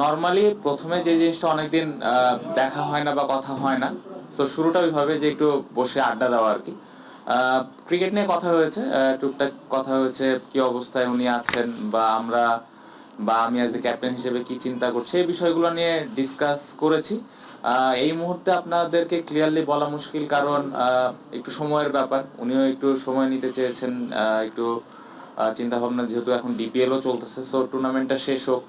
Normally প্রথমে যে জিনিসটা অনেকদিন দেখা হয় না বা কথা হয় না তো শুরুটা ওইভাবে যে একটু বসে আড্ডা দেওয়া আর কি। ক্রিকেট নিয়ে কথা হয়েছে টুকটাক কথা হয়েছে, কি অবস্থায় উনি আছেন বা আমরা, বা আমি অ্যাজ এ ক্যাপ্টেন হিসেবে কি চিন্তা করছি, এই বিষয়গুলো নিয়ে ডিসকাস করেছি। এই মুহূর্তে আপনাদেরকে ক্লিয়ারলি বলা মুশকিল কারণ একটু সময়ের ব্যাপার, উনিও একটু সময় নিতে চেয়েছেন একটু চিন্তা ভাবনা যেহেতু এখন ডিপিএলও চলতেছে সো টুর্নামেন্টটা শেষ হোক,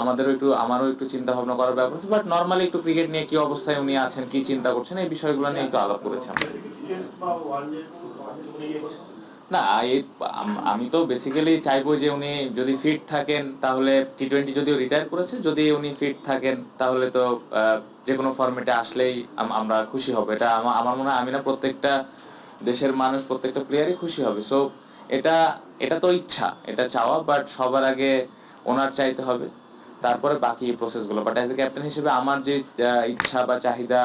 আমাদেরও একটু, আমারও একটু চিন্তা ভাবনা করার ব্যাপার আছে বাট নর্মালি একটু ক্রিকেট নিয়ে কি অবস্থায় উনি আছেন, কি চিন্তা করছেন, এই বিষয়গুলো নিয়ে একটু আলাপ করেছি আমরা। না আমি তো বেসিক্যালি চাইব যে উনি যদি ফিট থাকেন, তাহলে টি টোয়েন্টি যদিও রিটায়ার করেছে, যদি উনি ফিট থাকেন, তাহলে তো যে কোনো ফর্মেটে আসলেই আমরা খুশি হব। এটা আমার মনে হয় আমি না প্রত্যেকটা দেশের মানুষ, প্রত্যেকটা প্লেয়ারই খুশি হবে। সো এটা এটা তো ইচ্ছা, এটা চাওয়া বাট সবার আগে ওনার চাইতে হবে। তারপরে বাকি প্রসেসগুলো বাট অ্যাজ এ ক্যাপ্টেন হিসেবে আমার যে ইচ্ছা বা চাহিদা,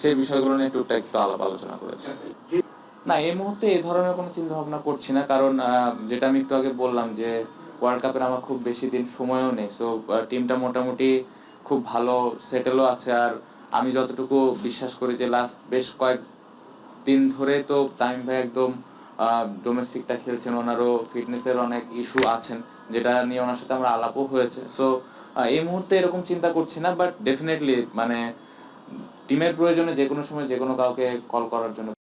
সেই বিষয়গুলো নিয়ে টুকটাক একটু আলাপ আলোচনা করেছে। না, এই মুহূর্তে এই ধরনের কোনো চিন্তা ভাবনা করছি না, কারণ যেটা আমি একটু আগে বললাম যে ওয়ার্ল্ড কাপের আমার খুব বেশি দিন সময়ও নেই। সো টিমটা মোটামুটি খুব ভালো সেটেলও আছে। আর আমি যতটুকু বিশ্বাস করি যে লাস্ট বেশ কয়েক দিন ধরে তো টাইম ভাই একদম ডোমেস্টিকটা খেলছেন, ওনারও ফিটনেসের অনেক ইস্যু আছেন, যেটা নিয়ে ওনার সাথে আমরা আলাপও হয়েছে। সো এই মুহূর্তে এরকম চিন্তা করছি না বাট ডেফিনেটলি মানে টিমের প্রয়োজনে যে কোনো সময় যে কোনো কাউকে কল করার জন্য